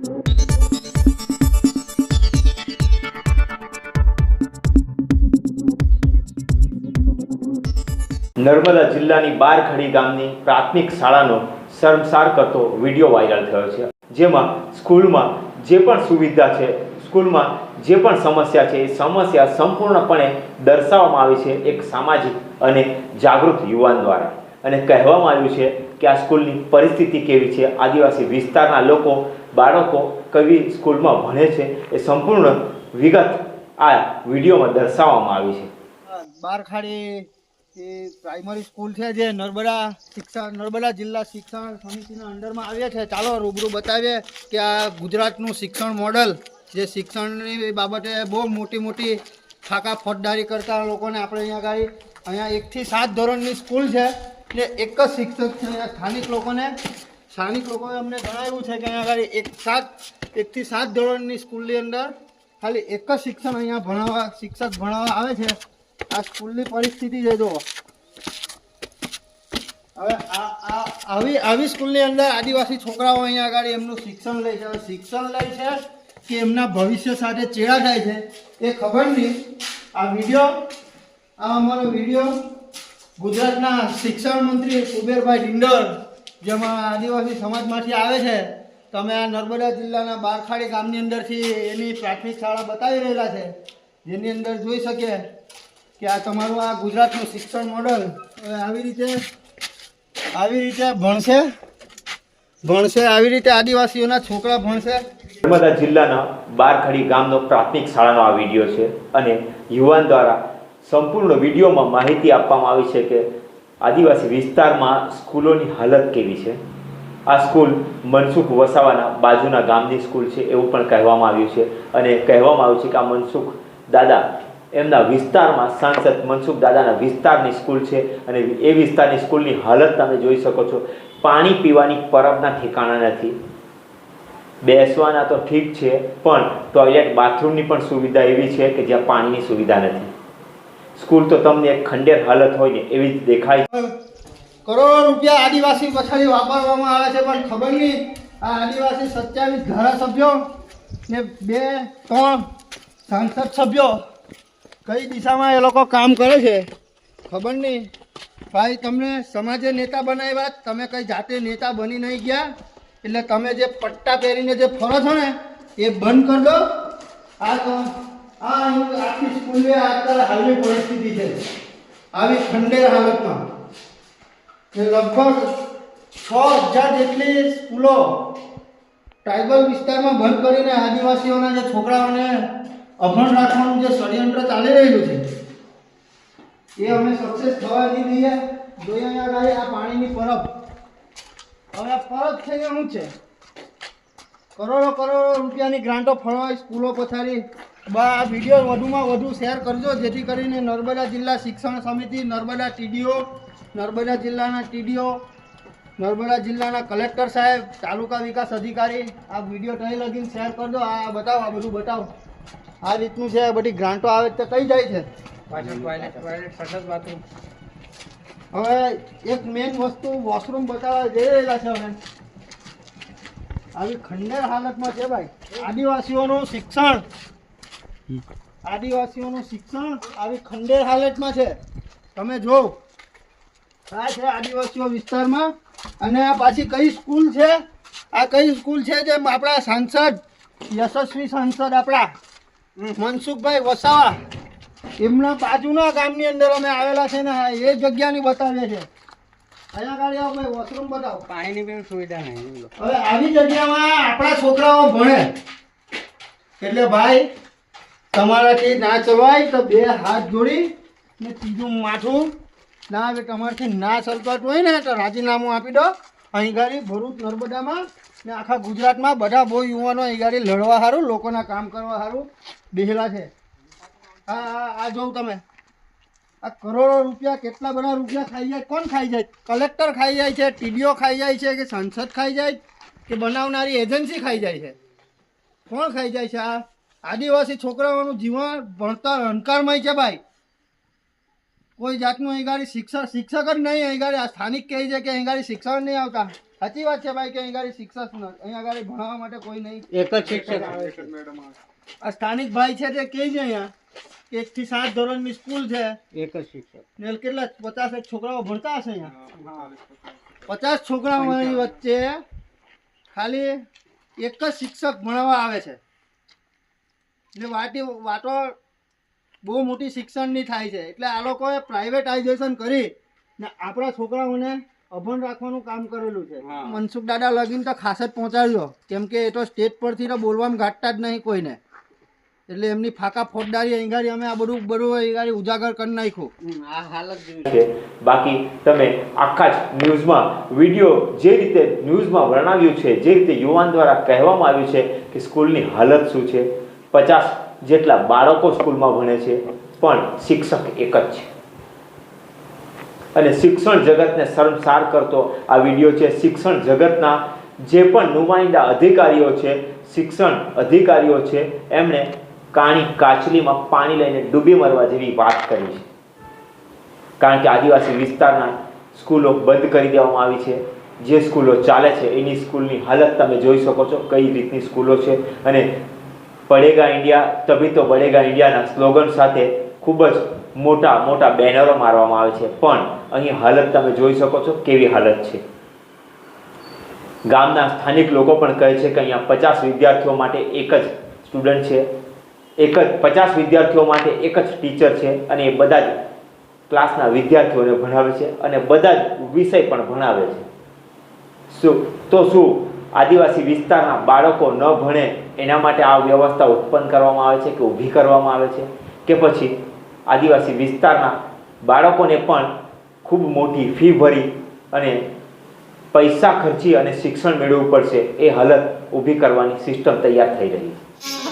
નર્મદા જિલ્લાની બારખડી ગામની પ્રાથમિક શાળાનો શર્મસાર કરતો વીડિયો વાયરલ થયો છે. જેમાં સ્કૂલમાં જે પણ સુવિધા છે, સ્કૂલમાં જે પણ સમસ્યા છે, એ સમસ્યા સંપૂર્ણપણે દર્શાવવામાં આવી છે એક સામાજિક અને જાગૃત યુવાન દ્વારા. અને કહેવામાં આવ્યું છે કે આ સ્કૂલની પરિસ્થિતિ કેવી છે? આદિવાસી વિસ્તારના લોકો બાળકો કવિ સ્કૂલમાં ભણે છે એ સંપૂર્ણ વિગત આ વિડીયોમાં દર્શાવવામાં આવી છે. બારખાડી એ પ્રાઇમરી સ્કૂલ છે જે નર્મદા શિક્ષણ નર્મદા જિલ્લા શિક્ષણ સમિતિના અંડરમાં આવે છે. ચાલો રૂબરૂ બતાવીએ કે આ ગુજરાતનું શિક્ષણ મોડલ, જે શિક્ષણની બાબતે બહુ મોટી મોટી ફાકા ફોજદારી કરતા લોકોને આપણે અહીંયા આગળ, અહીંયા એકથી સાત ધોરણની સ્કૂલ છે એટલે એક જ શિક્ષક છે, અહીંયા સ્થાનિક લોકોને સ્થાનિક લોકોએ અમને જણાવ્યું છે કે અહીંયા આગળ એક સાત, એકથી સાત ધોરણની સ્કૂલની અંદર ખાલી એક જ શિક્ષણ અહીંયા ભણાવવા, શિક્ષક ભણાવવા આવે છે. આ સ્કૂલની પરિસ્થિતિ છે જો હવે આ, આવી આવી સ્કૂલની અંદર આદિવાસી છોકરાઓ અહીંયા આગળ એમનું શિક્ષણ લે છે. હવે શિક્ષણ લે છે કે એમના ભવિષ્ય સાથે ચેડા થાય છે એ ખબર નહીં. આ વીડિયો, આ અમારો વીડિયો ગુજરાતના શિક્ષણ મંત્રી કુબેરભાઈ ડિંડર જેમાં આદિવાસી સમાજમાંથી આવે છે, તમે આ નર્મદા જિલ્લાના બારખાડી ગામની અંદરથી એની પ્રાથમિક શાળા બતાવી રહેલા છે. જેની અંદર જોઈ શકીએ કે આ તમારું આ ગુજરાતનું શિક્ષણ મોડલ આવી રીતે આવી રીતે ભણશે ભણશે, આવી રીતે આદિવાસીઓના છોકરા ભણશે. નર્મદા જિલ્લાના બારખડી ગામનો પ્રાથમિક શાળાનો આ વીડિયો છે અને યુવાન દ્વારા સંપૂર્ણ વિડીયોમાં માહિતી આપવામાં આવી છે કે આદિવાસી વિસ્તારમાં સ્કૂલોની હાલત કેવી છે? આ સ્કૂલ મનસુખ વસાવાના બાજુના ગામની સ્કૂલ છે એવું પણ કહેવામાં આવ્યું છે અને કહેવામાં આવ્યું છે કે આ મનસુખ દાદા એમના વિસ્તારમાં સાંસદ મનસુખ દાદાના વિસ્તારની સ્કૂલ છે અને એ વિસ્તારની સ્કૂલની હાલત તમે જોઈ શકો છો. પાણી પીવાની પરબના ઠેકાણા નથી. બેસવાના તો ઠીક છે, પણ ટોયલેટ, બાથરૂમની પણ સુવિધા એવી છે કે જ્યાં પાણીની સુવિધા નથી. સ્કૂલ તો તમને એક ખંડેર હાલત હોય ને એવી જ દેખાય. કરોડો રૂપિયા આદિવાસી પછાડી વાપરવામાં આવે છે, પણ ખબર નહીં આ આદિવાસી સત્યાવીસ ધારાસભ્યો ને બે, ત્રણ સાંસદ સભ્યો કઈ દિશામાં એ લોકો કામ કરે છે, ખબર નહીં. ભાઈ, તમને સમાજે નેતા બનાવ્યા, તમે કઈ જાતે નેતા બની નહીં ગયા, એટલે તમે જે પટ્ટા પહેરીને જે ફરો છો ને, એ બંધ કરી દો. આ તો આ આખી સ્કૂલની અત્યારે હાલની પરિસ્થિતિ છે. આવી ખંડેર હાલતમાં. કે લગભગ છ હજાર જેટલી સ્કૂલો ટ્રાઇબલ વિસ્તારમાં બંધ કરીને આદિવાસીઓના જે છોકરાઓને અભણ રાખવાનું જે ષડયંત્ર ચાલી રહેલું છે, એ અમે સક્સેસ થવા નહીં દઈએ જોઈએ અહીંયા આ પાણીની પરબ. હવે આ પરબ છે એ શું છે? કરોડો કરોડો રૂપિયાની ગ્રાન્ટો ફળવાય સ્કૂલો બા આ વીડિયો વધુમાં વધુ શેર કરજો જેથી કરીને નર્મદા જિલ્લા શિક્ષણ સમિતિ નર્મદા ટીડીઓ નર્મદા જિલ્લાના ટીડીઓ નર્મદા જિલ્લાના કલેક્ટર સાહેબ તાલુકા વિકાસ અધિકારી આ વીડિયો તઈ લગીને શેર કરજો. આ બતાવો આ બધું બતાવો. આ રીતનું છે બધી ગ્રાન્ટો આવે તો કઈ જાય છે? હવે એક મેઇન વસ્તુ વોશરૂમ બતાવવા જઈ રહેલા છે હવે. આવી ખંડેર હાલતમાં છે ભાઈ. આદિવાસીઓનું શિક્ષણ આદિવાસીઓનું શિક્ષણ આવી ખંડેર હાલતમાં છે. તમે જો આ છે આદિવાસીઓ વિસ્તારમાં. અને આ પાછી કઈ સ્કૂલ છે? આ કઈ સ્કૂલ છે જે આપણા સાંસદ યશસ્વી સાંસદ આપણા મનસુખભાઈ વસાવા એમના બાજુના ગામની અંદર અમે આવેલા છે ને એ જગ્યાની બતાવીએ છે. અહીંયા આવો ભાઈ વોશરૂમ બતાવો. પાણીની પણ સુવિધા નહીં હવે આવી જગ્યામાં આપણા છોકરાઓ ભણે. એટલે ભાઈ તમારાથી ના ચલવાય તો બે હાથ જોડી ને ત્રીજું માથું. ના હવે તમારાથી ના ચલવાતું હોય ને, તો રાજીનામું આપી દો. અહીં ગાડી ભરૂચ, નર્મદામાં ને આખા ગુજરાતમાં બધા બહુ યુવાનો અહીં ગાડી લડવા સારું લોકોના કામ કરવા સારું બેહેલા છે. હા હા આ જોઉં તમે. આ કરોડો રૂપિયા કેટલા બધા રૂપિયા ખાઈ જાય, કોણ ખાઈ જાય? કલેક્ટર ખાઈ જાય છે, ટીડીઓ ખાઈ જાય છે, કે સંસદ ખાઈ જાય, કે બનાવનારી એજન્સી ખાઈ જાય છે? કોણ ખાઈ જાય છે આ? આદિવાસી છોકરાઓનું જીવન ભણતર અહંકારમય છે ભાઈ. કોઈ જાતનું અહીં ગાડી શિક્ષક શિક્ષક જ નહીં અહીં ગાડી આ સ્થાનિક કહે છે કે અહીં ગાડી શિક્ષણ નહીં આવતા. સાચી વાત છે ભાઈ કે અહીં આગળ શિક્ષક અહીંયા ભણવા ભણાવવા માટે કોઈ નહીં. એક જ શિક્ષક. આ સ્થાનિક ભાઈ છે તે કહે છે અહીંયા એક થી સાત ધોરણની સ્કૂલ છે. એક જ શિક્ષક. ને કેટલા પચાસ એક છોકરાઓ ભણતા હશે અહીંયા? પચાસ. છોકરાઓની વચ્ચે ખાલી એક જ શિક્ષક ભણાવવા આવે છે. ને વાટી વાતો બહુ મોટી શિક્ષણની થાય છે. એટલે આ લોકોએ પ્રાઇવેટાઇઝેશન કરી ને આપણા છોકરાઓને અભણ રાખવાનું કામ કરેલું છે. મનસુખ દાદા લગીન તો ખાસ જ પહોંચાડ્યો. કેમ કે એ તો સ્ટેજ પરથી તો બોલવામાં ગાંઠતા જ નહીં કોઈને. એટલે એમની ફાકા ફોજદારી અહીંગારી અમે આ બધું બધું અહીંગારી ઉજાગર કરી નાખ્યું. આ હાલત જેવી છે. બાકી તમે આખા જ ન્યૂઝમાં વીડિયો જે રીતે ન્યૂઝમાં વર્ણવ્યું છે જે રીતે યુવાન દ્વારા કહેવામાં આવ્યું છે કે સ્કૂલની હાલત શું છે? પચાસ જેટલા બાળકો સ્કૂલમાં ભણે છે, પણ શિક્ષક એક જ છે. અને શિક્ષણ જગતને શરમસાર કરતો આ વીડિયો છે. શિક્ષણ જગતના જે પણ નુમાઇંદા અધિકારીઓ છે, શિક્ષણ અધિકારીઓ છે, એમણે કાણી કાચલીમાં પાણી લઈને ડૂબી મરવા જેવી વાત કરી છે. કારણ કે આદિવાસી વિસ્તારના સ્કૂલો બંધ કરી દેવામાં આવી છે. જે સ્કૂલો ચાલે છે, એની સ્કૂલની હાલત તમે જોઈ શકો છો. કઈ રીતની સ્કૂલો છે અને પડેગા ઇન્ડિયા, તભી તો બળેગા ઇન્ડિયાના સ્લોગન સાથે ખૂબ જ મોટા મોટા બેનરો મારવામાં આવે છે. પણ અહીં હાલત તમે જોઈ શકો છો કેવી હાલત છે. ગામના સ્થાનિક લોકો પણ કહે છે કે અહીંયા પચાસ વિદ્યાર્થીઓ માટે એક જ સ્ટુડન્ટ છે, એક જ પચાસ વિદ્યાર્થીઓ માટે એક જ ટીચર છે અને એ બધા જ ક્લાસના વિદ્યાર્થીઓને ભણાવે છે અને બધા જ વિષય પણ ભણાવે છે. શું? તો શું? આદિવાસી વિસ્તારના બાળકો ન ભણે એના માટે આ વ્યવસ્થા ઉત્પન્ન કરવામાં આવે છે કે ઊભી કરવામાં આવે છે? કે પછી આદિવાસી વિસ્તારના બાળકોને પણ ખૂબ મોટી ફી ભરી અને પૈસા ખર્ચી અને શિક્ષણ મેળવવું પડશે એ હાલત ઊભી કરવાની સિસ્ટમ તૈયાર થઈ રહી છે.